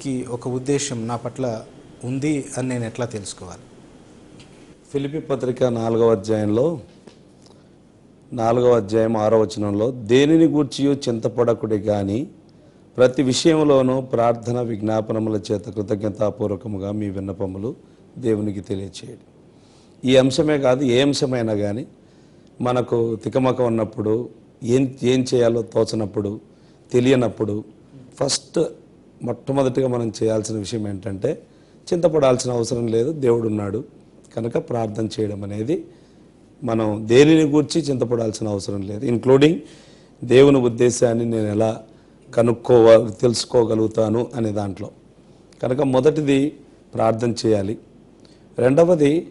దేవునికి ఒక ఉద్దేశం నా పట్ల ఉంది అని నేను ఎట్లా తెలుసుకోవాలి? ఫిలిపి పత్రిక నాలుగవ అధ్యాయంలో నాలుగవ అధ్యాయం ఆరో వచనంలో దేనిని గూర్చి చింతపడకుడి కానీ ప్రతి విషయంలోనూ ప్రార్థన విజ్ఞాపనముల చేత కృతజ్ఞతాపూర్వకముగా మీ విన్నపములు దేవునికి తెలియచేయండి. ఈ అంశమే కాదు ఏ అంశమైనా కానీ మనకు తికమక ఉన్నప్పుడు ఏం ఏం చేయాలో తోచనప్పుడు తెలియనప్పుడు ఫస్ట్ మొట్టమొదటిగా మనం చేయాల్సిన విషయం ఏంటంటే చింతపడాల్సిన అవసరం లేదు దేవుడు ఉన్నాడు కనుక ప్రార్థన చేయడం అనేది మనం దేనిని గూర్చి చింతపడాల్సిన అవసరం లేదు. ఇంక్లూడింగ్ దేవుని ఉద్దేశాన్ని నేను ఎలా కనుక్కోవ తెలుసుకోగలుగుతాను అనే దాంట్లో. కనుక మొదటిది ప్రార్థన చేయాలి. రెండవది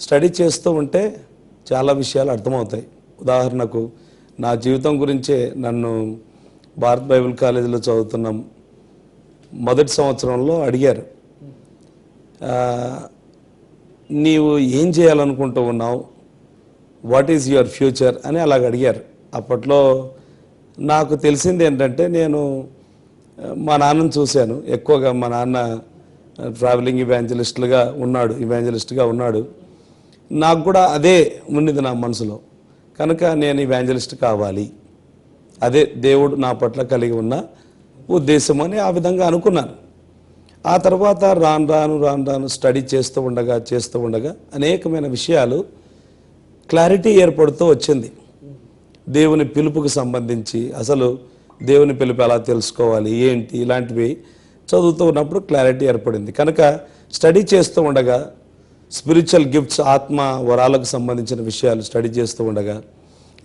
స్టడీ చేస్తూ ఉంటే చాలా విషయాలు అర్థమవుతాయి. ఉదాహరణకు నా జీవితం గురించే నన్ను భారత్ బైబిల్ కాలేజీలో చదువుతున్నాం మొదటి సంవత్సరంలో అడిగారు. నీవు ఏం చేయాలనుకుంటూ ఉన్నావు? వాట్ ఈజ్ యువర్ ఫ్యూచర్ అని అలాగ అడిగారు. అప్పట్లో నాకు తెలిసింది ఏంటంటే నేను మా నాన్నను చూశాను. ఎక్కువగా మా నాన్న ట్రావెలింగ్ ఇవాంజలిస్ట్లుగా ఉన్నాడు ఇవాంజలిస్ట్గా ఉన్నాడు. నాకు కూడా అదే ఉన్నది నా మనసులో. కనుక నేను ఇవాంజలిస్ట్ కావాలి. అదే దేవుడు నా పట్ల కలిగి ఉన్న ఉద్దేశం అని ఆ విధంగా అనుకున్నాను. ఆ తర్వాత రాను రాను రాను రాను స్టడీ చేస్తూ ఉండగా చేస్తూ ఉండగా అనేకమైన విషయాలు క్లారిటీ ఏర్పడుతూ వచ్చింది. దేవుని పిలుపుకు సంబంధించి అసలు దేవుని పిలుపు ఎలా తెలుసుకోవాలి ఏంటి ఇలాంటివి చదువుతూ ఉన్నప్పుడు క్లారిటీ ఏర్పడింది. కనుక స్టడీ చేస్తూ ఉండగా స్పిరిచువల్ గిఫ్ట్స్ ఆత్మ వరాలకు సంబంధించిన విషయాలు స్టడీ చేస్తూ ఉండగా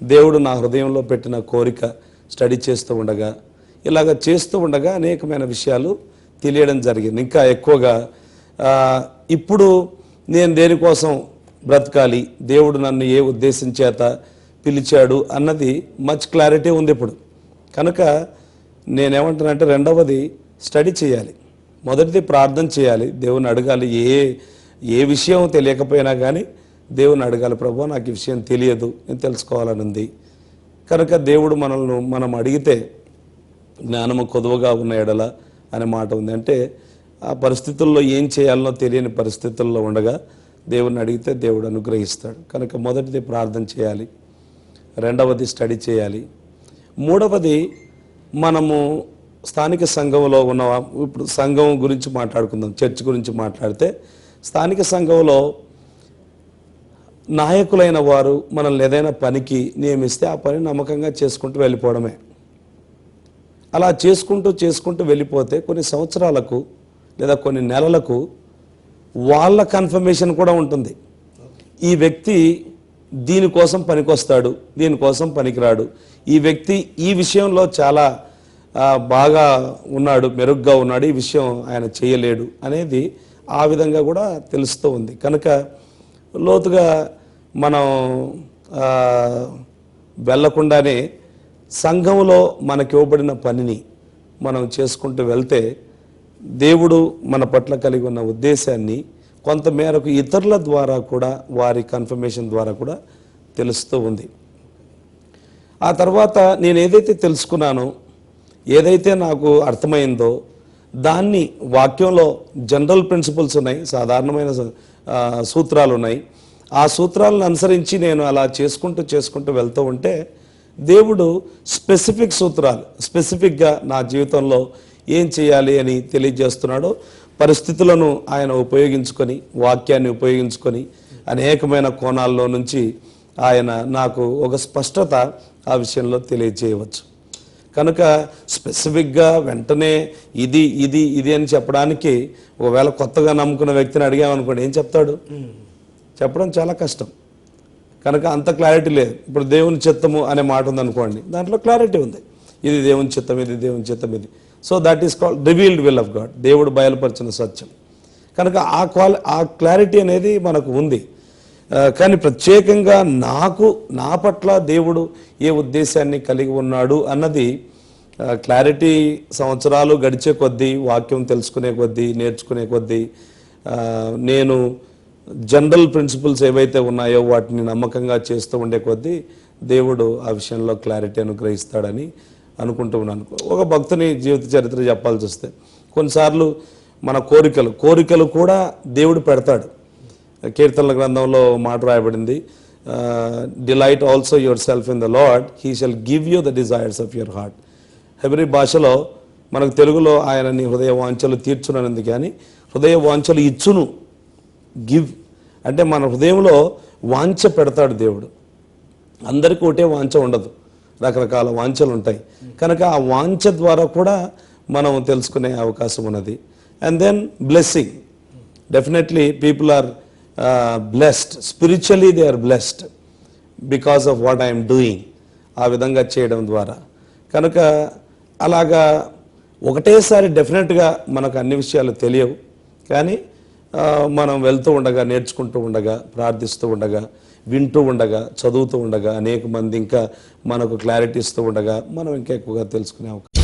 దేవుడు నా హృదయంలో పెట్టిన కోరిక స్టడీ చేస్తూ ఉండగా ఇలాగ చేస్తూ ఉండగా అనేకమైన విషయాలు తెలియడం జరిగింది. ఇంకా ఎక్కువగా ఇప్పుడు నేను దేనికోసం బ్రతకాలి దేవుడు నన్ను ఏ ఉద్దేశం చేత పిలిచాడు అన్నది మచ్ క్లారిటీ ఉంది ఇప్పుడు. కనుక నేనేమంటానంటే రెండవది స్టడీ చేయాలి. మొదటిది ప్రార్థన చేయాలి. దేవుని అడగాలి. ఏ ఏ విషయం తెలియకపోయినా కానీ దేవుని అడగాలి. ప్రభు నాకు ఈ విషయం తెలియదు నేను తెలుసుకోవాలని ఉంది. కనుక దేవుడు మనల్ని మనం అడిగితే జ్ఞానము కొదువగా ఉన్న ఎడల అనే మాట ఉంది. అంటే ఆ పరిస్థితుల్లో ఏం చేయాలనో తెలియని పరిస్థితుల్లో ఉండగా దేవుణ్ణి అడిగితే దేవుడు అనుగ్రహిస్తాడు. కనుక మొదటిది ప్రార్థన చేయాలి. రెండవది స్టడీ చేయాలి. మూడవది మనము స్థానిక సంఘంలో ఉన్న ఇప్పుడు సంఘం గురించి మాట్లాడుకుందాం. చర్చ్ గురించి మాట్లాడితే స్థానిక సంఘంలో నాయకులైన వారు మనల్ని ఏదైనా పనికి నియమిస్తే ఆ పని నమ్మకంగా చేసుకుంటూ వెళ్ళిపోవడమే. అలా చేసుకుంటూ చేసుకుంటూ వెళ్ళిపోతే కొన్ని సంవత్సరాలకు లేదా కొన్ని నెలలకు వాళ్ళ కన్ఫర్మేషన్ కూడా ఉంటుంది. ఈ వ్యక్తి దీనికోసం పనికొస్తాడు దీనికోసం పనికిరాడు. ఈ వ్యక్తి ఈ విషయంలో చాలా బాగా ఉన్నాడు మెరుగ్గా ఉన్నాడు ఈ విషయం ఆయన చేయలేడు అనేది ఆ విధంగా కూడా తెలుస్తూ ఉంది. కనుక లోతుగా మనం వెళ్ళకుండానే సంఘంలో మనకి ఇవ్వబడిన పనిని మనం చేసుకుంటూ వెళ్తే దేవుడు మన పట్ల కలిగి ఉన్న ఉద్దేశాన్ని కొంతమేరకు ఇతరుల ద్వారా కూడా వారి కన్ఫర్మేషన్ ద్వారా కూడా తెలుస్తూ ఉంది. ఆ తర్వాత నేను ఏదైతే తెలుసుకున్నానో ఏదైతే నాకు అర్థమైందో దాన్ని వాక్యంలో జనరల్ ప్రిన్సిపల్స్ ఉన్నాయి సాధారణమైన సూత్రాలు ఉన్నాయి. ఆ సూత్రాలను అనుసరించి నేను అలా చేసుకుంటూ చేసుకుంటూ వెళ్తూ ఉంటే దేవుడు స్పెసిఫిక్ సూత్రాలు స్పెసిఫిక్గా నా జీవితంలో ఏం చేయాలి అని తెలియజేస్తున్నాడో పరిస్థితులను ఆయన ఉపయోగించుకొని వాక్యాన్ని ఉపయోగించుకొని అనేకమైన కోణాల్లో నుంచి ఆయన నాకు ఒక స్పష్టత ఆ విషయంలో తెలియజేయవచ్చు. కనుక స్పెసిఫిక్గా వెంటనే ఇది ఇది ఇది అని చెప్పడానికి ఒకవేళ కొత్తగా నమ్ముకున్న వ్యక్తిని అడిగామనుకోండి ఏం చెప్తాడు? చెప్పడం చాలా కష్టం. కనుక అంత క్లారిటీ లేదు. ఇప్పుడు దేవుని చిత్తము అనే మాట ఉందనుకోండి దాంట్లో క్లారిటీ ఉంది. ఇది దేవుని చిత్తం ఇది దేవుని చిత్తం ఇది. So that is called revealed will of God దేవుడు బయలుపరిచిన సత్యం. కనుక ఆ క్వాలి ఆ క్లారిటీ అనేది మనకు ఉంది. కానీ ప్రత్యేకంగా నాకు నా పట్ల దేవుడు ఏ ఉద్దేశాన్ని కలిగి ఉన్నాడు అన్నది క్లారిటీ సంవత్సరాలు గడిచే కొద్దీ వాక్యం తెలుసుకునే కొద్దీ నేర్చుకునే కొద్దీ నేను జనరల్ ప్రిన్సిపల్స్ ఏవైతే ఉన్నాయో వాటిని నమ్మకంగా చేస్తూ ఉండే కొద్దీ దేవుడు ఆ విషయంలో క్లారిటీ అనుగ్రహిస్తాడని అనుకుంటూ ఉన్నాను. ఒక భక్తుని జీవిత చరిత్ర చెప్పాల్సి వస్తే కొన్నిసార్లు మన కోరికలు కోరికలు కూడా దేవుడు పెడతాడు. కీర్తనల గ్రంథంలో మాట రాయబడింది delight also yourself in the Lord he shall give you the desires of your heart. Hebrew భాషలో మనకు తెలుగులో ఆయన నీ హృదయ వాంఛలు తీర్చుననింది కానీ హృదయ వాంఛలు ఇచ్చును గివ్ అంటే మన హృదయంలో వాంఛ పెడతాడు దేవుడు. అందరికీ ఒకటే వాంఛ ఉండదు. రకరకాల వాంఛలు ఉంటాయి. కనుక ఆ వాంఛ ద్వారా కూడా మనం తెలుసుకునే అవకాశం ఉన్నది. And then blessing definitely people are blessed spiritually they are blessed because of what I'm doing ఆ విధంగా చేయడం ద్వారా. కనుక అలాగా ఒకటేసారి డెఫినెట్గా మనకు అన్ని విషయాలు తెలియవు. కానీ మనం వెళ్తూ ఉండగా నేర్చుకుంటూ ఉండగా ప్రార్థిస్తూ ఉండగా వింటూ ఉండగా చదువుతూ ఉండగా అనేక మంది ఇంకా మనకు క్లారిటీ ఇస్తూ ఉండగా మనం ఇంకా ఎక్కువగా తెలుసుకునే అవకాశం